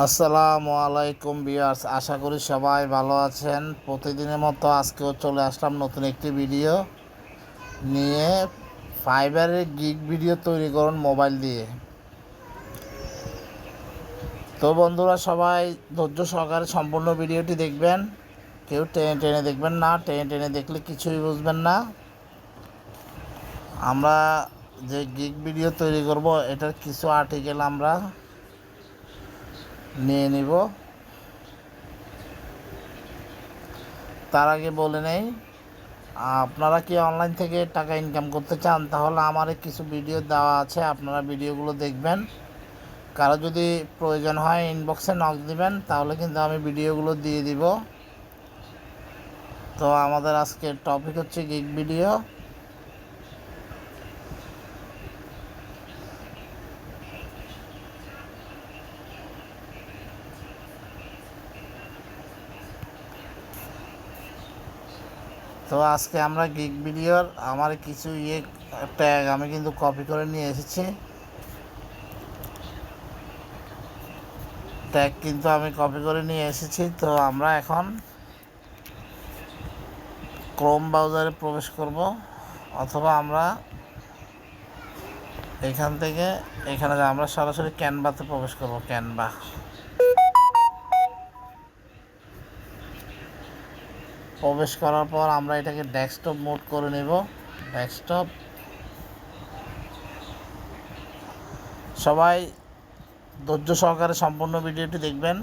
আসসালামু আলাইকুম বিয়ার্স আশা করি সবাই ভালো আছেন। প্রতিদিনের মতো আজকেও চলে আসলাম নতুন একটি ভিডিও নিয়ে। ফাইবারের গিগ ভিডিও তৈরি করুন মোবাইল দিয়ে। তো বন্ধুরা, সবাই ধৈর্য সহকারে সম্পূর্ণ ভিডিওটি দেখবেন। কেউ টেনে টেনে দেখবেন না, টেনে টেনে দেখলে কিছুই বুঝবেন না। আমরা যে গিগ ভিডিও তৈরি করব, এটার কিছু আর্টিকেল আমরা নিয়ে নিব। তার আগে বলে নেই, আপনারা কি অনলাইন থেকে টাকা ইনকাম করতে চান, তাহলে আমার কিছু ভিডিও দেওয়া আছে, আপনারা ভিডিওগুলো দেখবেন। কারও যদি প্রয়োজন হয় ইনবক্সে নক দিবেন, তাহলে কিন্তু আমি ভিডিওগুলো দিয়ে দিব। তো আমাদের আজকের টপিক হচ্ছে গিগ ভিডিও তো আজকে আমরা গিগ ভিডিওর আমার কিছু ইয়ে ট্যাগ আমি কিন্তু কপি করে নিয়ে এসেছি। ট্যাগ কিন্তু আমি কপি করে নিয়ে এসেছি। তো আমরা এখন ক্রোম ব্রাউজারে প্রবেশ করব। অথবা আমরা এখান থেকে এখানে আমরা সরাসরি ক্যানভাতে প্রবেশ করব ক্যানভা প্রবেশ করার পর আমরা এটাকে ডেস্কটপ মোড করে নেব। ডেস্কটপ সবাই ধৈর্য সহকারে সম্পূর্ণ ভিডিওটি দেখবেন।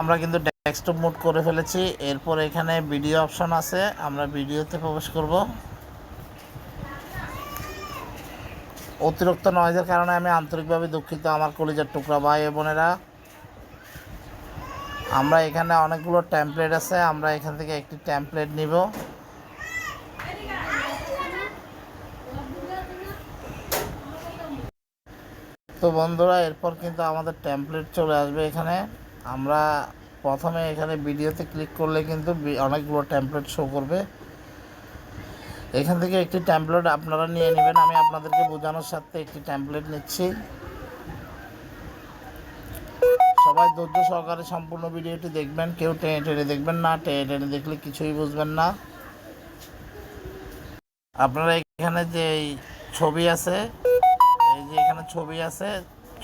আমরা কিন্তু ডেস্কটপ মোড করে ফেলেছি। এরপর এখানে ভিডিও অপশন আছে। আমরা ভিডিওতে প্রবেশ করব। অতিরিক্ত নয়েজের কারণে আমি আন্তরিকভাবে দুঃখিত আমার কলিজার টুকরা ভাই বোনেরা। আমরা এখানে অনেকগুলো ট্যাম্পলেট আছে, আমরা এখান থেকে একটি ট্যাম্পলেট নিব। তো বন্ধুরা, এরপর কিন্তু আমাদের ট্যাম্পলেট চলে আসবে এখানে। আমরা প্রথমে এখানে ভিডিওতে ক্লিক করলে কিন্তু অনেকগুলো ট্যাম্পলেট শো করবে। এখান থেকে একটি ট্যাম্পলেট আপনারা নিয়ে নেবেন। আমি আপনাদেরকে বোঝানোর সাথে একটি ট্যাম্পলেট নিচ্ছি। সবাই ধৈর্য সহকারে সম্পূর্ণ ভিডিওটি দেখবেন। কেউ টেনে টেনে দেখবেন না, টেনে টেনে দেখলে কিছুই বুঝবেন না। আপনারা এখানে যে ছবি আছে, এই যে এখানে ছবি আছে,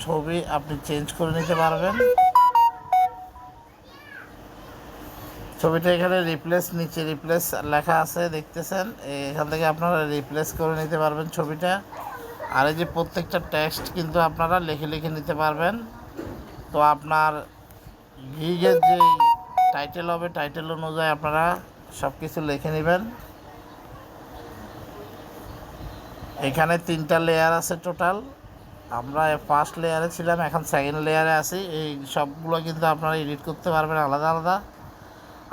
ছবি আপনি চেঞ্জ করে নিতে পারবেন। ছবিটা এখানে রিপ্লেস নিচে রিপ্লেস লেখা আছে, দেখতেছেন? এখান থেকে আপনারা রিপ্লেস করে নিতে পারবেন ছবিটা। আর এই যে প্রত্যেকটা টেক্সট কিন্তু আপনারা লিখে লিখে নিতে পারবেন। তো আপনার গিগের যে টাইটেল হবে টাইটেল অনুযায়ী আপনারা সব কিছু লিখে নেবেন। এখানে তিনটা লেয়ার আছে টোটাল আমরা ফার্স্ট লেয়ারে ছিলাম, এখন সেকেন্ড লেয়ারে আছি। এই সবগুলো কিন্তু আপনারা এডিট করতে পারবেন আলাদা আলাদা।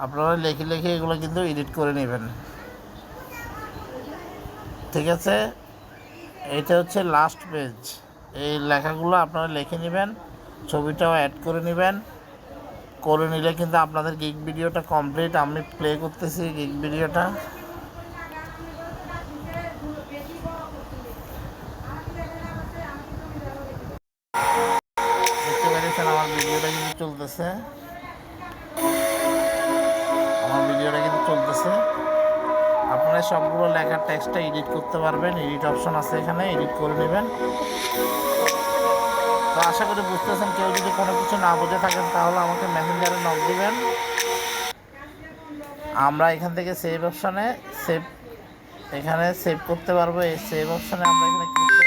আপনারা লিখে লিখে এগুলো কিন্তু এডিট করে নেবেন। ঠিক আছে? এটা হচ্ছে লাস্ট পেজ এই লেখাগুলো আপনারা লিখে নেবেন। ছবিটাও অ্যাড করে নেবেন। করে নিলে কিন্তু আপনাদের গিগ ভিডিওটা কমপ্লিট আমি প্লে করতেছি গিগ ভিডিওটা দেখতে পেরেছেন আমার ভিডিওটা কিন্তু চলতেছে। আমার ভিডিওটা কিন্তু চলতেছে। আপনারা সবগুলো লেখার টেক্সটটা এডিট করতে পারবেন। এডিট অপশন আছে এখানে এডিট করে নেবেন। তো আশা করি বুঝতেছেন, কেউ যদি কোনো কিছু না বুঝে থাকেন, তাহলে আমাকে মেসেঞ্জারে নক দিবেন। আমরা এখান থেকে সেভ অপশানে সেভ এখানে সেভ করতে পারব। এই সেভ অপশানে আমরা এখানে ক্লিক